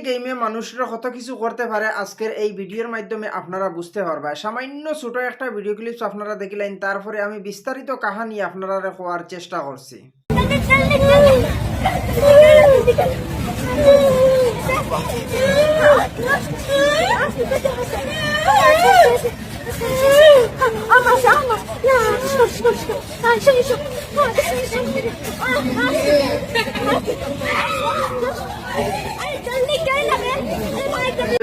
গেমে মানুষরা কত কিছু করতে পারে আজকের এই ভিডিওর মাধ্যমে আপনারা বুঝতে পারবা। সামান্য ছোট একটা ভিডিও ক্লিপস আপনারা দেখিলেন, তারপরে আমি বিস্তারিত কাহানি আপনারা হওয়ার চেষ্টা করছি।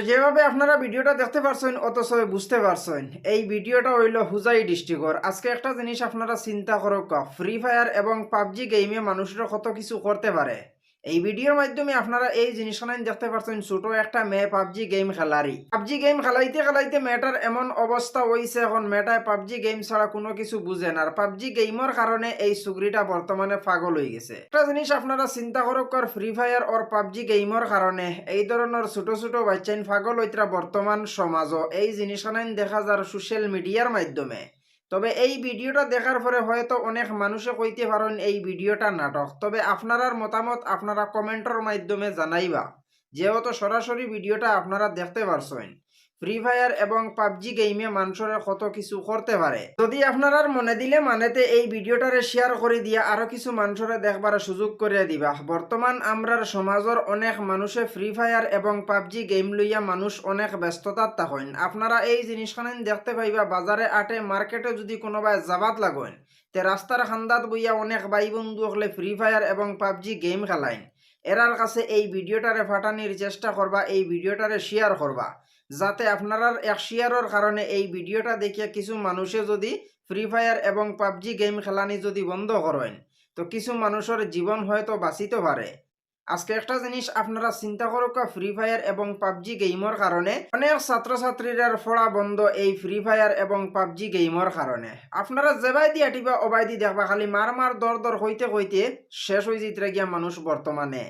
যেভাবে আপনারা ভিডিওটা দেখতে পারছেন অথচ বুঝতে পারছেন, এই ভিডিওটা হইল হুজাই ডিস্ট্রিক্টর। আজকে একটা জিনিস আপনারা চিন্তা করো ফ্রি ফায়ার এবং পাবজি গেমে মানুষরা কত কিছু করতে পারে? এই ভিডিওর মাধ্যমে আপনারা এই জিনিসখান দেখতে পারছেন, ছোট একটা মেয়ে পাবজি গেম খেলারি পাবজি গেম খেলাইতে খেলাইতে মেয়েটার এমন অবস্থা হয়েছে এখন মেয়েটায় পাবজি গেম ছাড়া কোনো কিছু বুঝে না। আর পাবজি গেমের কারণে এই সুগরিটা বর্তমানে পাগল হয়ে গেছে। একটা জিনিস আপনারা চিন্তা করক আর ফ্রি ফায়ার ওর পাবজি গেমের কারণে এই ধরনের ছোট ছোট বাচ্চাইন পাগল হইতরা বর্তমান সমাজও। এই জিনিসখান দেখা যার সোশ্যাল মিডিয়ার মাধ্যমে। তবে এই ভিডিওটা দেখার পরে হয়তো অনেক মানুষে কইতে পারেন এই ভিডিওটা নাটক। তবে আপনারার মতামত আপনারা কমেন্টর মাধ্যমে জানাইবা। যেহেতু সরাসরি ভিডিওটা আপনারা দেখতে পারছেন। ফ্রি ফায়ার এবং পাবজি গেমে মানুষের কত কিছু করতে পারে। যদি আপনারার মনে দিলে মানেতে এই ভিডিওটারে শেয়ার করে দিয়া আরও কিছু মানুষের দেখবার সুযোগ করে দিবা। বর্তমান আমরার সমাজের অনেক মানুষে ফ্রি ফায়ার এবং পাবজি গেম লইয়া মানুষ অনেক ব্যস্ততার থাকেন। আপনারা এই জিনিসখান দেখতে পাইবা, বাজারে, আটে, মার্কেটে যদি কোনোবাই জাবাত লাগেন, তে রাস্তার খান্দাত বইয়া অনেক বাই বন্ধু হলে ফ্রি ফায়ার এবং পাবজি গেম খেলাইন। এরার কাছে এই ভিডিওটারে ফাটানির চেষ্টা করবা, এই ভিডিওটারে শেয়ার করবা। যাতে আপনারার এক শেয়ারের কারণে এই ভিডিওটা দেখিয়া কিছু মানুষে যদি ফ্রি ফায়ার এবং পাবজি গেম খেলানি যদি বন্ধ করেন তো কিছু মানুষের জীবন হয়তো বাঁচিতে পারে আজকে একটা জিনিস আপনারা চিন্তা করুক ফ্রি ফায়ার এবং পাবজি গেমের কারণে অনেক ছাত্রছাত্রীরার পড়া বন্ধ এই ফ্রি ফায়ার এবং পাবজি গেমের কারণে আপনারা যেবাই দি আটিবা অবাই দি দেখবা, খালি মার মার দর দর হইতে হইতে শেষ হয়ে যেতে গিয়া মানুষ বর্তমানে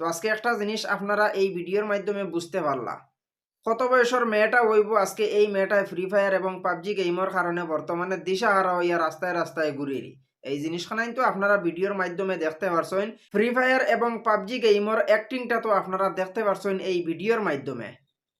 তো আজকে একটা জিনিস আপনারা এই ভিডিওর মাধ্যমে বুঝতে পারলা। কত বয়সের মেয়েটা হইব? আজকে এই মেয়েটায় ফ্রি ফায়ার এবং পাবজি গেমের কারণে বর্তমানে দিশাহারা হইয়া রাস্তায় রাস্তায় ঘুরিরি এই জিনিসখানাই তো আপনারা ভিডিওর মাধ্যমে দেখতে পারছেন। ফ্রি ফায়ার এবং পাবজি গেমর অ্যাক্টিংটা তো আপনারা দেখতে পারছেন এই ভিডিওর মাধ্যমে।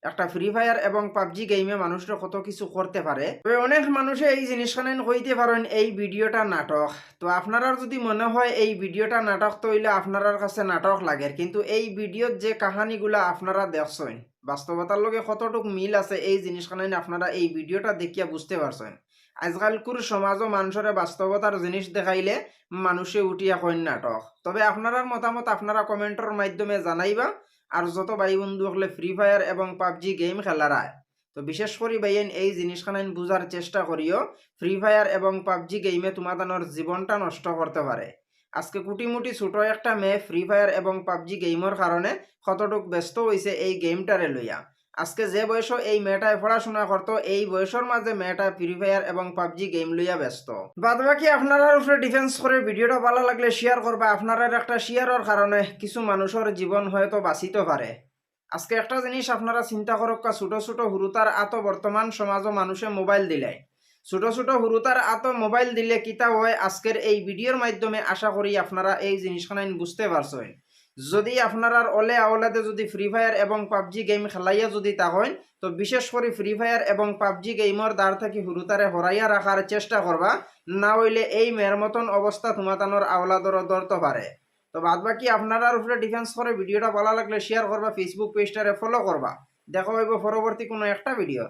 একটা ফ্রি ফায়ার এবং পাবজি গেমে মানুষরা কত কিছু করতে পারে। তবে অনেক মানুষে এই জিনিসখানে কইতে পারেন এই ভিডিওটা নাটক। তো আপনারা যদি মনে হয় এই ভিডিওটা নাটক তৈলে আপনার কাছে নাটক লাগে। কিন্তু এই ভিডিওর যে কাহানিগুলা আপনারা দেখছেন, বাস্তবতার লগে কতটুক মিল আছে এই জিনিসখানে আপনারা এই ভিডিওটা দেখিয়া বুঝতে পারছেন। আজকালকুর সমাজও মানুষের বাস্তবতার জিনিস দেখাইলে মানুষে উঠিয়া কইন নাটক। তবে আপনার মতামত আপনারা কমেন্টের মাধ্যমে জানাইবা। আর যত ভাই বন্ধু হলে ফ্রি ফায়ার এবং পাবজি গেম খেলারায় তো বিশেষ করে ভাইয়েন, এই জিনিসখান বুঝার চেষ্টা করিও। ফ্রি ফায়ার এবং পাবজি গেমে তোমাদানোর জীবনটা নষ্ট করতে পারে। আজকে কুটিমুটি ছোট একটা মেয়ে ফ্রি ফায়ার এবং পাবজি গেমের কারণে কতটুক ব্যস্ত হয়েছে এই গেমটারে লইয়া। আজকে যে বয়স এই মেয়েটায় পড়াশোনা করতো এই বয়সের মাঝে মেয়েটা ফ্রি ফায়ার এবং পাবজি গেম লইয়া ব্যস্ত। বাদ বাকি আপনারা উপরে ডিফেন্স করে ভিডিওটা ভালো লাগলে শেয়ার করবা আপনারা একটা শেয়ারের কারণে কিছু মানুষের জীবন হয়তো বাঁচিতে পারে আজকে একটা জিনিস আপনারা চিন্তা করক ছোট ছোট হুরুতার আতো বর্তমান সমাজও মানুষে মোবাইল দিলে। ছোট ছোট হুরুতার আতো মোবাইল দিলে কিতা হয় আজকের এই ভিডিওর মাধ্যমে আশা করি আপনারা এই জিনিসখান বুঝতে পারছেন যদি আপনার অলে আওলাদে যদি ফ্রি ফায়ার এবং পাবজি গেম খেলাইয়া যদি তাহন তো বিশেষ করে ফ্রি ফায়ার এবং পাবজি গেমর দ্বার থাকি হুরুতারে হরাইয়া রাখার চেষ্টা করবা। না হইলে এই মেয়ের মতন অবস্থা তোমাতানোর আওলাদর ধরতে পারে তো বাদ বাকি আপনার উপরে ডিফেন্স করে ভিডিওটা ভালো লাগলে শেয়ার করবা ফেসবুক পেজটারে ফলো করবা। দেখা হইব পরবর্তী কোনো একটা ভিডিও